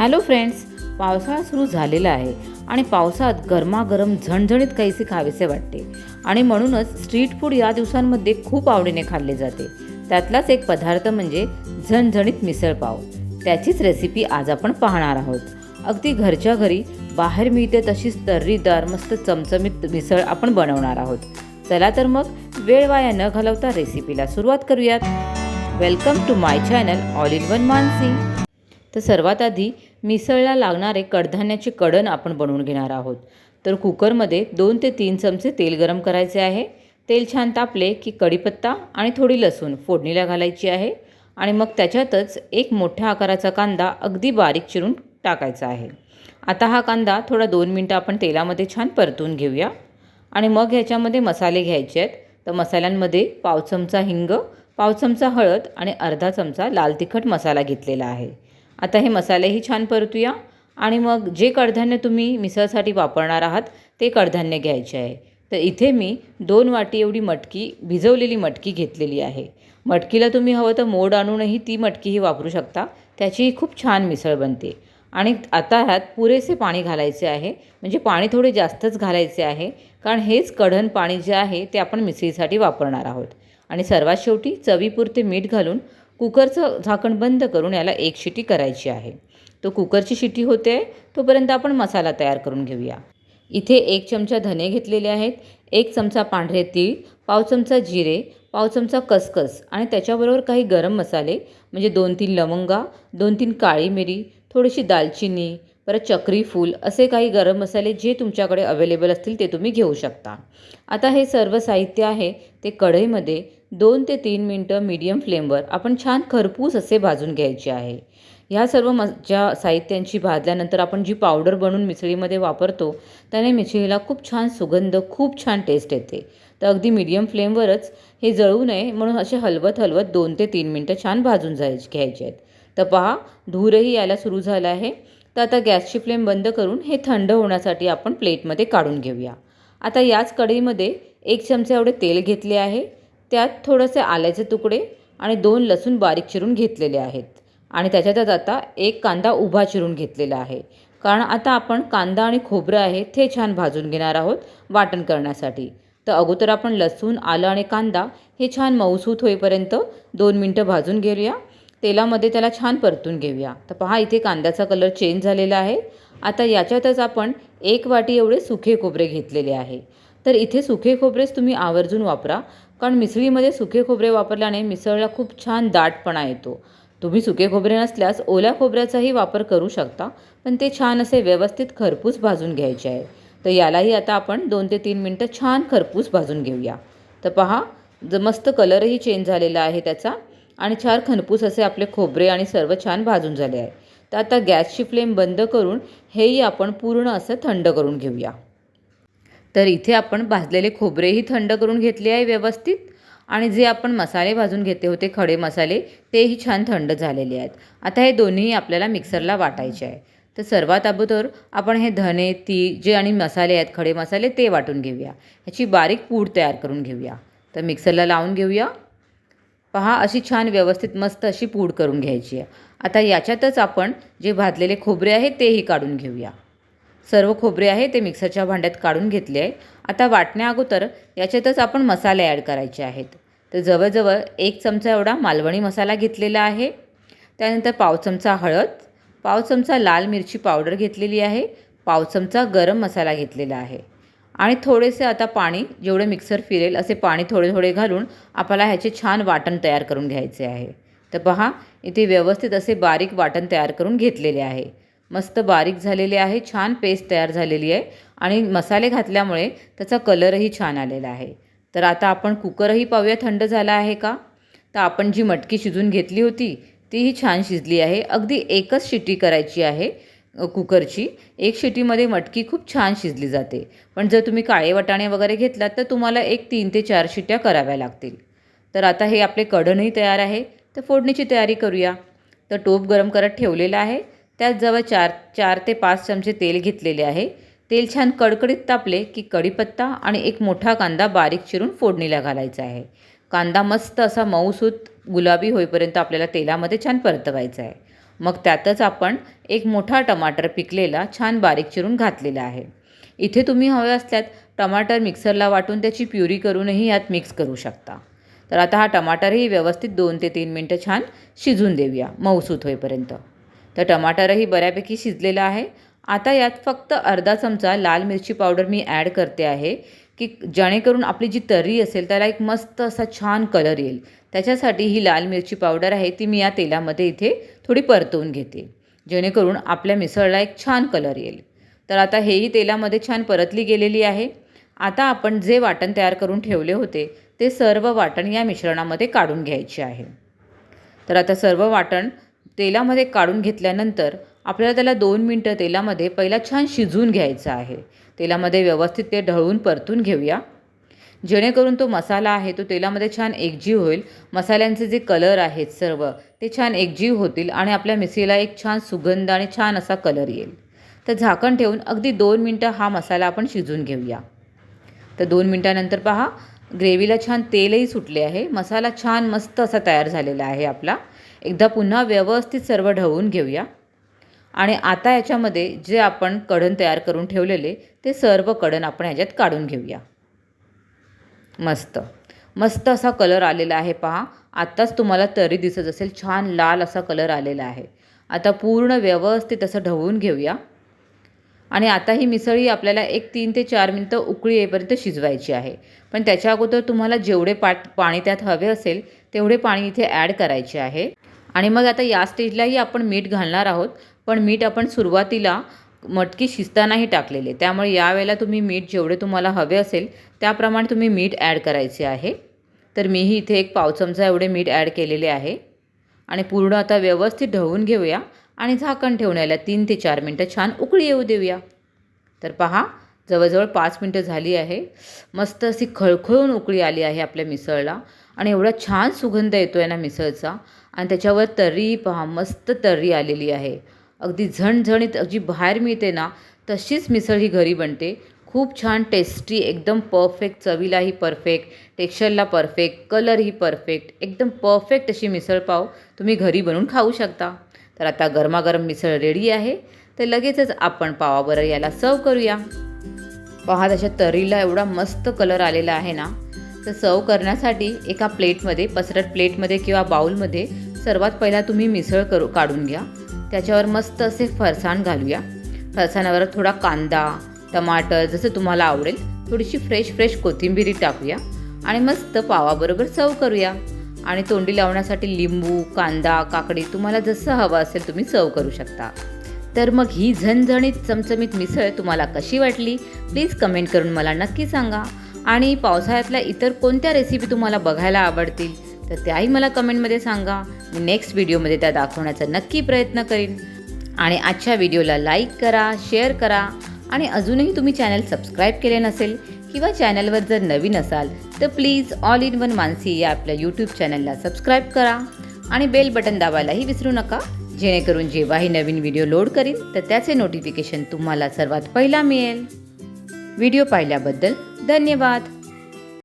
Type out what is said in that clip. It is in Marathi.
हॅलो फ्रेंड्स पावसाळा सुरू झालेला आहे आणि पावसात गरमागरम झणझणीत काहीसे खावेसे वाटते. आणि म्हणूनच स्ट्रीट फूड या दिवसांमध्ये खूप आवडीने खाल्ले जाते. त्यातलाच एक पदार्थ म्हणजे झणझणीत मिसळपाव त्याचीच रेसिपी आज आपण पाहणार आहोत. अगदी घरच्या घरी बाहेर मिळते तशीच तर्रीदार मस्त चमचमीत मिसळ आपण बनवणार आहोत. चला तर मग वेळ वाया न घालवता रेसिपीला सुरुवात करूयात. Welcome to my channel all in one Mansi तर सर्वात आधी मिसळला लागणारे कडधान्याचे कडण आपण बनवून घेणार आहोत. तर कुकरमध्ये दोन ते तीन चमचे तेल गरम करायचे आहे. तेल छान तापले की कढीपत्ता आणि थोडी लसूण फोडणीला घालायची आहे. आणि मग त्याच्यातच एक मोठ्या आकाराचा कांदा अगदी बारीक चिरून टाकायचा आहे. आता हा कांदा थोडा दोन मिनटं आपण तेलामध्ये छान परतून घेऊया. आणि मग ह्याच्यामध्ये मसाले घ्यायचे आहेत. तर मसाल्यांमध्ये पाव चमचा हिंग पाव चमचा हळद आणि अर्धा चमचा लाल तिखट मसाला घेतलेला आहे. आता हे मसालेही छान परतूया. आणि मग जे कडधान्य तुम्ही मिसळसाठी वापरणार आहात ते कडधान्य घ्यायचे आहे. तर इथे मी दोन वाटी एवढी मटकी भिजवलेली मटकी घेतलेली आहे. मटकीला तुम्ही हवं तर मोड आणूनही ती मटकीही वापरू शकता. त्याचीही खूप छान मिसळ बनते. आणि आता ह्यात पुरेसे पाणी घालायचे आहे. म्हणजे पाणी थोडे जास्तच घालायचे आहे. कारण हेच कढण पाणी जे आहे ते आपण मिसळीसाठी वापरणार आहोत. आणि सर्वात शेवटी चवीपुरते मीठ घालून कुकरचं झाकण बंद करून याला एक शिटी करायची आहे. तो कुकरची शिटी होते तोपर्यंत आपण मसाला तयार करून घेऊया. इथे एक चमचा धने घेतलेले आहेत एक चमचा पांढरे तीळ पाव चमचा जिरे पाव चमचा कसकस आणि त्याच्याबरोबर काही गरम मसाले म्हणजे दोन तीन लवंगा दोन तीन काळी मिरी थोडीशी दालचिनी परत चक्री फूल असे काही गरम मसाले जे तुमच्याकडे अवेलेबल असतील ते तुम्ही घेऊ शकता. आता हे सर्व साहित्य आहे ते कढईमध्ये दोन ते तीन मिनटं मीडियम फ्लेमवर आपण छान खरपूस असे भाजून घ्यायचे आहे. ह्या सर्व म ज्या साहित्यांची भाजल्यानंतर आपण जी पावडर बनवून मिसळीमध्ये वापरतो त्याने मिसळीला खूप छान सुगंध खूप छान टेस्ट येते. तर अगदी मीडियम फ्लेमवरच हे जळू नये म्हणून असे हलवत हलवत दोन ते तीन मिनटं छान भाजून जाय घ्यायचे आहेत. तर पहा धूरही यायला सुरू झाला आहे. तर आता गॅसची फ्लेम बंद करून हे थंड होण्यासाठी आपण प्लेटमध्ये काढून घेऊया. आता याच कढईमध्ये एक चमचा एवढे तेल घेतले आहे. त्यात थोडेसे आल्याचे तुकडे आणि दोन लसूण बारीक चिरून घेतलेले आहेत. आणि त्याच्यातच आता एक कांदा उभा चिरून घेतलेला आहे. कारण आता आपण कांदा आणि खोबरं आहे ते छान भाजून घेणार आहोत वाटण करण्यासाठी. तर अगोदर आपण लसूण आलं आणि कांदा हे छान मऊसूत होईपर्यंत दोन मिनटं भाजून घेऊया. तेलामध्ये त्याला छान परतून घेऊया. तर पहा इथे कांद्याचा कलर चेंज झालेला आहे. आता याच्यातच आपण एक वाटी एवढे सुखे खोबरे घेतलेले आहे. तर इथे सुखे खोबरेच तुम्ही आवर्जून वापरा. कारण मिसळीमध्ये सुके खोबरे वापरल्याने मिसळला खूप छान दाटपणा येतो. तुम्ही सुके खोबरे नसल्यास ओल्या खोबऱ्याचाही वापर करू शकता पण ते छान असे व्यवस्थित खरपूस भाजून घ्यायचे आहे. तर यालाही आता आपण दोन ते तीन मिनटं छान खरपूस भाजून घेऊया. तर पहा ज मस्त कलरही चेंज झालेला आहे त्याचा. आणि चार खनपूस असे आपले खोबरे आणि सर्व छान भाजून झाले आहे. तर आता गॅसची फ्लेम बंद करून हेही आपण पूर्ण असं थंड करून घेऊया. तर इथे आपण भाजलेले खोबरेही थंड करून घेतले आहे व्यवस्थित. आणि जे आपण मसाले भाजून घेतले होते खडे मसाले तेही छान थंड झालेले आहेत. आता हे दोन्ही आपल्याला मिक्सरला वाटायचे आहे. तर सर्वात अगोदर आपण हे धने ती जे आणि मसाले आहेत खडे मसाले ते वाटून घेऊया. ह्याची बारीक पूड तयार करून घेऊया. तर मिक्सरला लावून घेऊया. पहा अशी छान व्यवस्थित मस्त अशी पूड करून घ्यायची आहे. आता याच्यातच आपण जे भाजलेले खोबरे आहे तेही काढून घेऊया. सर्व खोबरे आहे ते मिक्सरच्या भांड्यात काढून घेतले आहे आता वाटण्या अगोदर याच्यातच आपण मसाले ॲड करायचे आहेत. तर जवळजवळ एक चमचा एवढा मालवणी मसाला घेतलेला आहे. त्यानंतर पाव चमचा हळद पाव चमचा लाल मिरची पावडर घेतलेली आहे पाव चमचा गरम मसाला घेतलेला आहे. आणि थोडेसे आता पाणी जेवढे मिक्सर फिरेल असे पाणी थोडे थोडे घालून आपल्याला ह्याचे छान वाटण तयार करून घ्यायचे आहे. तर पहा इथे व्यवस्थित असे बारीक वाटण तयार करून घेतलेले आहे. मस्त बारीक झालेले आहे छान पेस्ट तयार झालेली आहे आणि मसाले घातल्यामुळे त्याचा कलरही छान आलेला आहे. तर आता आपण कुकरही पाहूया थंड झाला आहे का? तर आपण जी मटकी शिजून घेतली होती तीही छान शिजली आहे. अगदी एकच शिट्टी करायची आहे. कुकरची. एक शिटीमध्ये मटकी खूप छान शिजली जाते. पण जर तुम्ही काळे वटाणे वगैरे घेतलात तर तुम्हाला एक तीन ते चार शिट्या कराव्या लागतील. तर आता हे आपले कढणही तयार आहे. तर फोडणीची तयारी करूया. तर टोप गरम करत ठेवलेला आहे. त्यात जवळ चार चार ते पाच चमचे तेल घेतलेले आहे. तेल छान कडकडीत तापले की कढीपत्ता आणि एक मोठा कांदा बारीक चिरून फोडणीला घालायचा आहे. कांदा मस्त असा मऊसूत गुलाबी होईपर्यंत आपल्याला तेलामध्ये छान परतवायचा आहे. मग त्यातच आपण एक मोठा टमाटर पिकलेला छान बारीक चिरून घातलेला आहे. इथे तुम्ही हवे असल्यात टमाटर मिक्सरला वाटून त्याची प्युरी करूनही यात मिक्स करू शकता. तर आता हा टमाटरही व्यवस्थित दोन ते तीन मिनटं छान शिजून देऊया मऊसूत होईपर्यंत. तर टमाटरही बऱ्यापैकी शिजलेला आहे. आता यात फक्त अर्धा चमचा लाल मिरची पावडर मी ॲड करते आहे. की जेणेकरून आपली जी तर्री असेल त्याला एक मस्त असा छान कलर येईल. त्याच्यासाठी ही लाल मिरची पावडर आहे ती मी या तेलामध्ये इथे थोडी परतवून घेते. जेणेकरून आपल्या मिसळला एक छान कलर येईल. तर आता हेही तेलामध्ये छान परतली गेलेली आहे. आता आपण जे वाटण तयार करून ठेवले होते ते सर्व वाटण या मिश्रणामध्ये काढून घ्यायचे आहे. तर आता सर्व वाटण तेलामध्ये काढून घेतल्यानंतर आपल्याला त्याला दोन मिनटं तेलामध्ये पहिला छान शिजवून घ्यायचं आहे. तेलामध्ये व्यवस्थित ते ढळून परतून घेऊया. जेणेकरून तो मसाला आहे तो तेलामध्ये छान एकजीव होईल. मसाल्यांचे जे कलर आहेत सर्व ते छान एकजीव होतील आणि आपल्या मिसळीला एक छान सुगंध आणि छान असा कलर येईल. तर झाकण ठेवून अगदी दोन मिनटं हा मसाला आपण शिजून घेऊया. तर दोन मिनटानंतर पहा ग्रेव्हीला छान तेलही सुटले आहे. मसाला छान मस्त असा तयार झालेला आहे आपला. एकदा पुन्हा व्यवस्थित सर्व ढवून घेऊया. आणि आता याच्यामध्ये जे आपण कढण तयार करून ठेवलेले ते सर्व कढण आपण ह्याच्यात काढून घेऊया. मस्त. मस्त असा कलर आलेला आहे पहा. आत्ताच तुम्हाला तरी दिसत असेल छान लाल असा कलर आलेला आहे. आता पूर्ण व्यवस्थित असं ढवळून घेऊया. आणि आता ही मिसळी आपल्याला एक तीन ते चार मिनटं उकळी येईपर्यंत शिजवायची आहे. पण त्याच्या अगोदर तुम्हाला जेवढे पाट पाणी त्यात हवे असेल तेवढे पाणी इथे ॲड करायचे आहे. आणि मग आता या स्टेजलाही आपण मीठ घालणार आहोत पण मीठ आपण सुरुवातीला मटकी शिजतानाही टाकलेले. त्यामुळे यावेळेला तुम्ही मीठ जेवढे तुम्हाला हवे असेल त्याप्रमाणे तुम्ही मीठ ॲड करायचे आहे. तर मीही इथे एक पाव चमचा एवढे मीठ ॲड केलेले आहे. आणि पूर्ण आता व्यवस्थित ढवून घेऊया आणि झाकण ठेवण्याला तीन ते चार मिनटं छान उकळी येऊ देऊया. तर पहा जवळजवळ पाच मिनटं झाली आहे. मस्त अशी खळखळून उकळी आली आहे आपल्या मिसळला. आणि एवढा छान सुगंध येतो आहे ना मिसळचा. आणि त्याच्यावर तर्री पहा मस्त तर्री आलेली आहे. अगदी झणझणीत अगदी बाहेर मिळते ना तशीच मिसळ ही घरी बनते. खूप छान टेस्टी एकदम परफेक्ट चवीलाही परफेक्ट टेक्स्चरला परफेक्ट कलरही परफेक्ट एकदम परफेक्ट अशी मिसळपाव तुम्ही घरी बनवून खाऊ शकता. तर आता गरमागरम मिसळ रेडी आहे. तर लगेचच आपण पावाबरोबर याला सर्व करूया. पहा त्याच्या तरीला एवढा मस्त कलर आलेला आहे ना. तर सर्व करण्यासाठी एका प्लेटमध्ये पसरट प्लेटमध्ये किंवा बाऊलमध्ये सर्वात पहिला तुम्ही मिसळ करू काढून घ्या. त्याच्यावर मस्त असे फरसाण घालूया. फरसाणावर थोडा कांदा टमाटर जसं तुम्हाला आवडेल थोडीशी फ्रेश फ्रेश कोथिंबिरी टाकूया आणि मस्त पावाबरोबर सर्व करूया. आणि तोंडी लावण्यासाठी लिंबू कांदा काकडी तुम्हाला जसं हवं असेल तुम्ही सर्व करू शकता. तर मग ही झणझणीत चमचमीत मिसळ तुम्हाला कशी वाटली? प्लीज कमेंट करून मला नक्की सांगा. आणि पावसाळ्यातल्या इतर कोणत्या रेसिपी तुम्हाला बघायला आवडतील? तर त्याही मला कमेंटमध्ये सांगा. मी नेक्स्ट व्हिडिओमध्ये त्या दाखवण्याचा नक्की प्रयत्न करीन. आणि आजच्या व्हिडिओला लाईक करा शेअर करा. आणि अजूनही तुम्ही चॅनल सबस्क्राईब केले नसेल किंवा चॅनलवर जर नवीन असाल तर please all in one Mansi या आपल्या यूट्यूब चॅनलला सबस्क्राईब करा. आणि बेल बटन दाबायलाही विसरू नका. जेणेकरून जेव्हाही नवीन व्हिडिओ लोड करीन तर त्याचे नोटिफिकेशन तुम्हाला सर्वात पहिला मिळेल. व्हिडिओ पाहिल्याबद्दल धन्यवाद.